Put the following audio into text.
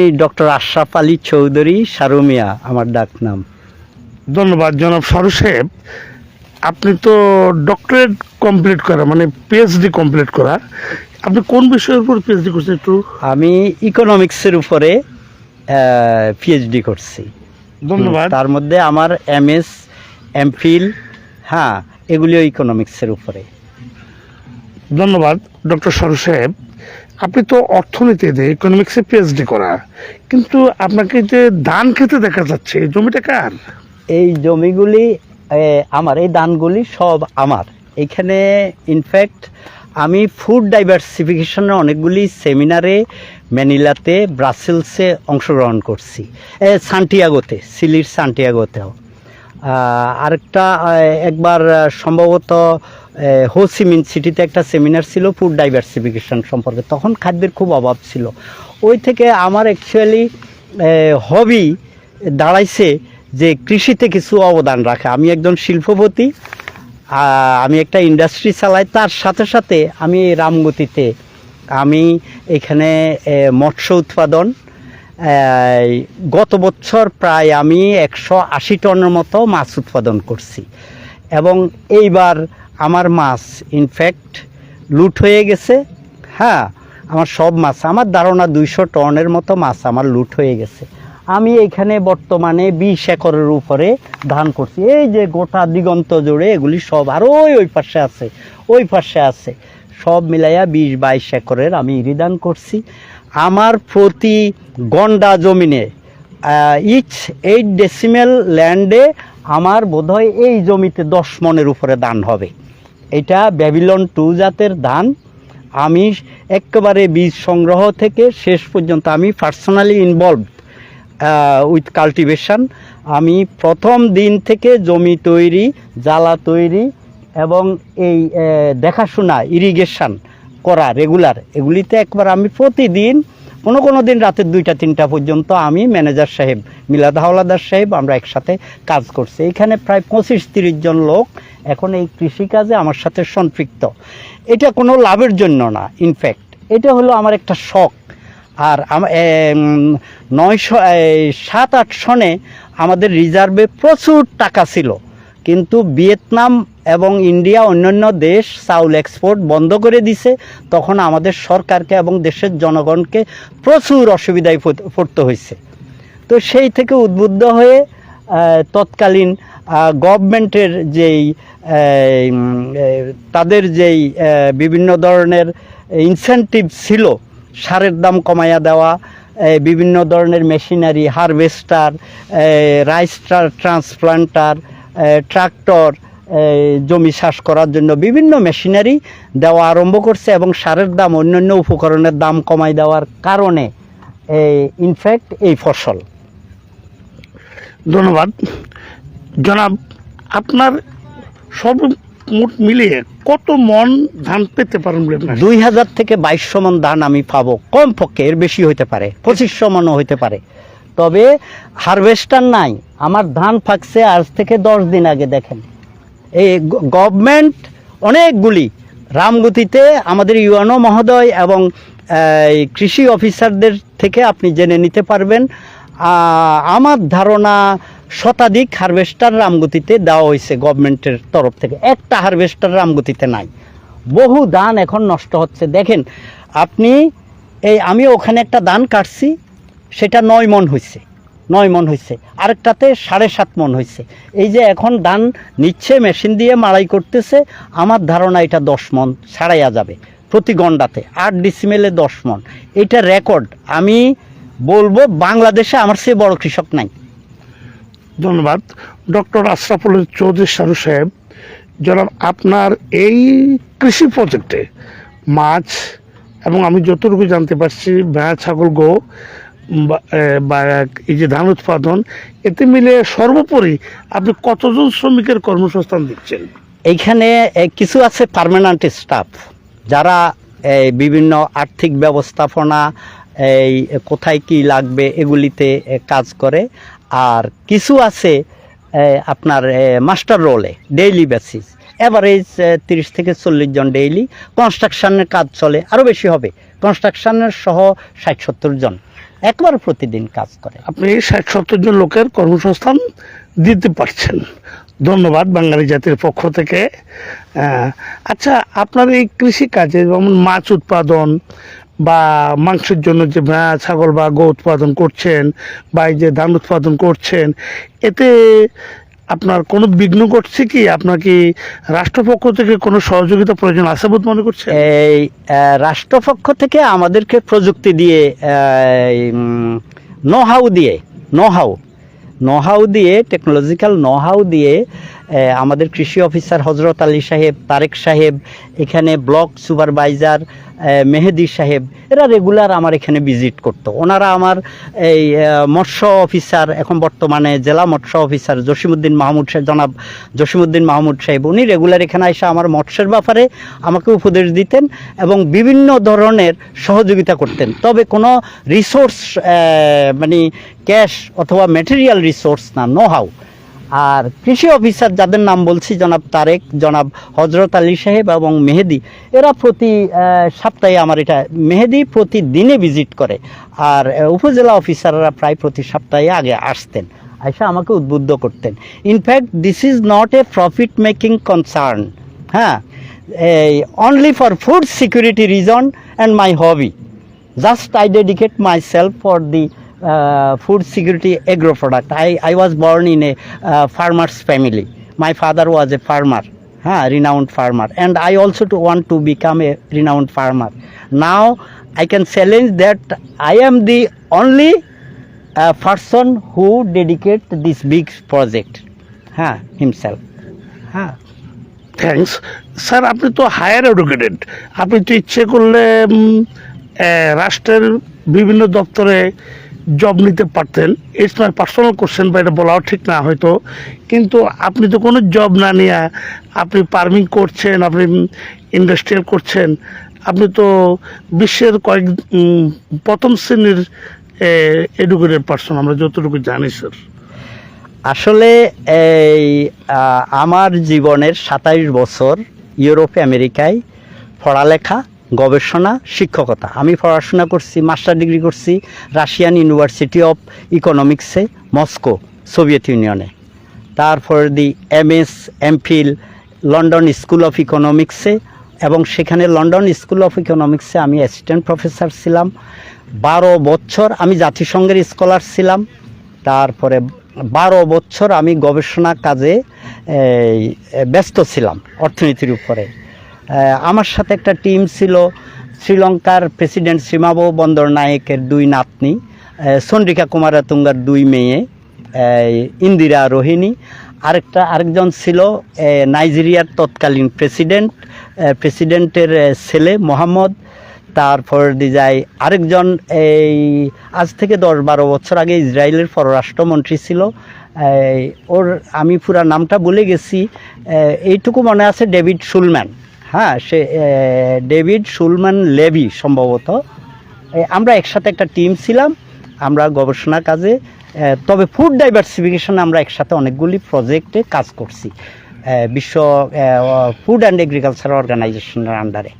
এই ডক্টর আশরাফ আলী চৌধুরী সারুমিয়া আমার ডাক নাম। ধন্যবাদ জনাব সারু সাহেব। আপনি তো ডক্টরেট কমপ্লিট করা মানে পিএইচডি কমপ্লিট করা। আপনি কোন বিষয়ের উপর পিএইচডি করছেন একটু? আমি ইকোনমিক্সের উপরে পিএইচডি করছি। ধন্যবাদ। তার মধ্যে আমার এমএস এমফিল হ্যাঁ এগুলিও ইকোনমিক্সের উপরে। ধন্যবাদ ডক্টর সারু সাহেব। আপনি তো অর্থনীতিতে ইকোনমিক্সে পিএইচডি করা কিন্তু আপনাকে যে ধান খেতে দেখা যাচ্ছে, এই জমিটা কার? এই জমিগুলি আমার, এই দানগুলি সব আমার। এখানে ইনফ্যাক্ট আমি ফুড ডাইভার্সিফিকেশনের অনেকগুলি সেমিনারে ম্যানিলাতে ব্রাসেলসে অংশগ্রহণ করছি। সান্টিয়াগোতে সিলির সান্টিয়াগোতেও আরেকটা একবার, সম্ভবত হোসিমিন সিটিতে একটা সেমিনার ছিল ফুড ডাইভার্সিফিকেশন সম্পর্কে। তখন খাদ্যের খুব অভাব ছিল। ওই থেকে আমার অ্যাকচুয়ালি হবি দাঁড়াইছে যে কৃষিতে কিছু অবদান রাখা। আমি একজন শিল্পপতি আমি একটা ইন্ডাস্ট্রি চালাই। তার সাথে সাথে আমি রামগতিতে, আমি এখানে মৎস্য উৎপাদন গত বছর প্রায় আমি একশো আশি টনের মতো মাছ উৎপাদন করছি। এবং এইবার আমার মাছ ইনফ্যাক্ট লুট হয়ে গেছে। হ্যাঁ আমার সব মাছ, আমার ধারণা দুইশো টনের মতো মাছ আমার লুট হয়ে গেছে। আমি এখানে বর্তমানে বিশ একরের উপরে ধান করছি। এই যে গোটা দিগন্ত জুড়ে এগুলি সব আর ওই ওই পাশে আছে, ওই পাশে আছে। সব মিলাইয়া বিশ বাইশ একরের আমি ইরিদান করছি। আমার প্রতি গন্ডা জমিনে ইচ এইট ডেসিমেল ল্যান্ডে আমার বোধহয় এই জমিতে দশ মনের উপরে দান হবে। এটা ব্যাবিলন টু জাতের ধান। আমি একেবারে বীজ সংগ্রহ থেকে শেষ পর্যন্ত আমি পার্সোনালি ইনভলভ উইথ কাল্টিভেশন আমি প্রথম দিন থেকে জমি তৈরি, জ্বালা তৈরি এবং এই দেখাশোনা ইরিগেশন করা রেগুলার এগুলিতে একবার আমি প্রতিদিন কোনো কোনো দিন রাতের দুইটা, তিনটা পর্যন্ত আমি ম্যানেজার সাহেব, মিলাদ হাওলাদার সাহেব আমরা একসাথে কাজ করছি। এখানে প্রায় পঁচিশ, তিরিশ জন লোক এখন এই কৃষিকাজে আমার সাথে সম্পৃক্ত। এটা কোনো লাভের জন্য না ইনফ্যাক্ট এটা হলো আমার একটা শখ। আর নয়শো সাত, আট সনে আমাদের রিজার্ভে প্রচুর টাকা ছিল। কিন্তু ভিয়েতনাম এবং ইন্ডিয়া অন্যান্য দেশ চাউল এক্সপোর্ট বন্ধ করে দিছে, তখন আমাদের সরকারকে এবং দেশের জনগণকে প্রচুর অসুবিধায় পড়তে হয়েছে তো সেই থেকে উদ্বুদ্ধ হয়ে তৎকালীন গভর্নমেন্টের যেই তাদের যেই বিভিন্ন ধরনের ইনসেন্টিভ ছিল, সারের দাম কমাইয়া দেওয়া বিভিন্ন ধরনের machinery harvester rice transplanter tractor জমি চাষ করার জন্য বিভিন্ন মেশিনারি দেওয়া আরম্ভ করছে এবং সারের দাম অন্যান্য উপকরণের দাম কমাই দেওয়ার কারণে এই ইনফ্যাক্ট এই ফসল। ধন্যবাদ। জনাব আপনার সব মোট মিলিয়ে কত মন ধান পেতে পারেন দুই হাজার থেকে বাইশশো মন ধান আমি পাবো। কম পক্ষে এর বেশি হইতে পারে পঁচিশশো মনও হইতে পারে। তবে হারভেস্টার নাই। আমার ধান ফাঁকছে আজ থেকে দশ দিন আগে দেখেন। এই গভর্নমেন্ট অনেকগুলি রামগতিতে আমাদের ইউএনও মহোদয় এবং কৃষি অফিসারদের থেকে আপনি জেনে নিতে পারবেন। আমার ধারণা শতাধিক হারভেস্টার রামগতিতে দেওয়া হয়েছে গভর্নমেন্টের তরফ থেকে। একটা হারভেস্টার রামগতিতে নাই। বহু ধান এখন নষ্ট হচ্ছে। দেখেন, আপনি, এই আমি ওখানে একটা ধান কাটছি, সেটা নয় মন হয়েছে নয় মন হয়েছে আরেকটাতে সাড়ে সাত মন হয়েছে এই যে এখন ধান নিচ্ছে, মেশিন দিয়ে মাড়াই করতেছে, আমার ধারণা এটা দশ মন ছাড়াইয়া যাবে প্রতি গন্ডাতে, আট ডিসিমেলে দশ মন। এটা রেকর্ড আমি বলব বাংলাদেশে আমার চেয়ে বড় কৃষক নাই। ধন্যবাদ। ডক্টর আশরাফুল চৌধুরী সারু সাহেব, জনাব, আপনার এই কৃষি প্রজেক্টে মাছ, এবং আমি যতটুকু জানতে পারছি, ভেড়া, ছাগল গো বা এই যে ধান উৎপাদন এতে মিলে সর্বোপরি আপনি কতজন শ্রমিকের কর্মসংস্থান দিচ্ছেন? এইখানে কিছু আছে পার্মানেন্ট স্টাফ যারা এই, বিভিন্ন আর্থিক ব্যবস্থাপনা এই কোথায় কি লাগবে এগুলিতে কাজ করে। আর কিছু আছে আপনার মাস্টার রোলে ডেইলি বেসিস অ্যাভারেজ তিরিশ থেকে চল্লিশ জন ডেইলি কনস্ট্রাকশনের কাজ চলে আরও বেশি হবে কনস্ট্রাকশানের সহ ষাট সত্তর জন। একবার প্রতিদিন কাজ করে। আপনি ষাট সত্তর জন লোকের কর্মসংস্থান দিতে পারছেন। ধন্যবাদ বাঙালি জাতির পক্ষ থেকে। আচ্ছা আপনার এই কৃষিকাজে যেমন মাছ উৎপাদন বা মাংসের জন্য যে ছাগল বা গো উৎপাদন করছেন বা এই যে ধান উৎপাদন করছেন, এতে আপনার কোনো বিঘ্ন ঘটছে কি? আপনার কি রাষ্ট্রপক্ষ থেকে কোনো সহযোগিতা প্রয়োজন আছে বোধ মনে করছে এই রাষ্ট্রপক্ষ থেকে আমাদেরকে প্রযুক্তি দিয়ে নহাউ হাউ দিয়ে know how how know how দিয়ে টেকনোলজিক্যাল নহাউ হাউ দিয়ে আমাদের কৃষি অফিসার হজরত আলী সাহেব, তারেক সাহেব, এখানে ব্লক সুপারভাইজার মেহেদি সাহেব, এরা রেগুলার আমার এখানে ভিজিট করতো। ওনারা আমার এই মৎস্য অফিসার, এখন বর্তমানে জেলা মৎস্য অফিসার জসিমুদ্দিন মাহমুদ সাহেব, জনাব জসিমুদ্দিন মাহমুদ সাহেব, উনি রেগুলার এখানে এসে আমার মৎস্যের ব্যাপারে আমাকে উপদেশ দিতেন এবং বিভিন্ন ধরনের সহযোগিতা করতেন। তবে কোনো রিসোর্স মানে ক্যাশ অথবা ম্যাটেরিয়াল রিসোর্স না নো হাউ আর কৃষি অফিসার যাদের নাম বলছি জনাব তারেক জনাব হজরত আলী সাহেব এবং মেহেদি এরা প্রতি সপ্তাহে আমার এটা মেহেদি প্রতিদিনে ভিজিট করে। আর উপজেলা অফিসাররা প্রায় প্রতি সপ্তাহে আগে আসতেন আইসা আমাকে উদ্বুদ্ধ করতেন। In fact this is not a profit making concern হ্যাঁ? এই only for food security reason and my hobby just I dedicate myself for uh, food security agro product. I, I was born in a uh, farmer's family. My father was a farmer, huh, renowned farmer, and I also to want to become a renowned farmer. Now I can challenge that I am the only uh, person who dedicate this big project, huh, himself. Huh. Thanks sir আপনি তো higher educated আপনি তো ইচ্ছে করলে রাষ্ট্রের বিভিন্ন দপ্তরে job নিতে পারতেন। ইটস মাই পার্সোনাল কোশ্চেন বা এটা বলাও ঠিক না হয়তো। কিন্তু আপনি তো কোনো জব না নিয়ে আপনি ফার্মিং করছেন, আপনি ইন্ডাস্ট্রিয়াল করছেন, আপনি তো বিশ্বের কয়েক প্রথম শ্রেণির এডুকেটেড পার্সন আমরা যতটুকু জানি স্যার আসলে এই আমার জীবনের সাতাইশ বছর ইউরোপে আমেরিকায় পড়ালেখা গবেষণা, শিক্ষকতা। আমি পড়াশোনা করছি, মাস্টার ডিগ্রি করছি রাশিয়ান ইউনিভার্সিটি অফ ইকোনমিক্সে, মস্কো, সোভিয়েত ইউনিয়নে। তারপর দি M S MPhil, London school of ইকোনমিক্সে এবং সেখানে লন্ডন স্কুল অফ ইকোনমিক্সে আমি অ্যাসিস্ট্যান্ট প্রফেসর ছিলাম। বারো বছর আমি জাতিসংঘের স্কলার ছিলাম। তারপরে বারো বছর আমি গবেষণা কাজে ব্যস্ত ছিলাম অর্থনীতির উপরে। আমার সাথে একটা টিম ছিল, শ্রীলঙ্কার প্রেসিডেন্ট শ্রীমাবো বন্দর নায়কের দুই নাতনি চন্দ্রিকা কুমারাতুঙ্গার দুই মেয়ে ইন্দিরা রোহিণী। আরেকটা, আরেকজন ছিল নাইজেরিয়ার তৎকালীন প্রেসিডেন্ট প্রেসিডেন্টের ছেলে মোহাম্মদ। তারপর যায় আরেকজন, এই, আজ থেকে দশ বারো বছর আগে ইসরায়েলের পররাষ্ট্রমন্ত্রী ছিল। ওর, আমি পুরা নামটা বলে গেছি। এইটুকু মনে আছে ডেভিড সুলম্যান হ্যাঁ সে ডেভিড সুলমান লেভি সম্ভবত। আমরা একসাথে একটা টিম ছিলাম, আমরা গবেষণা কাজে তবে ফুড ডাইভার্সিফিকেশনে আমরা একসাথে অনেকগুলি প্রজেক্টে কাজ করছি বিশ্ব ফুড অ্যান্ড এগ্রিকালচার অর্গানাইজেশনের আন্ডারে।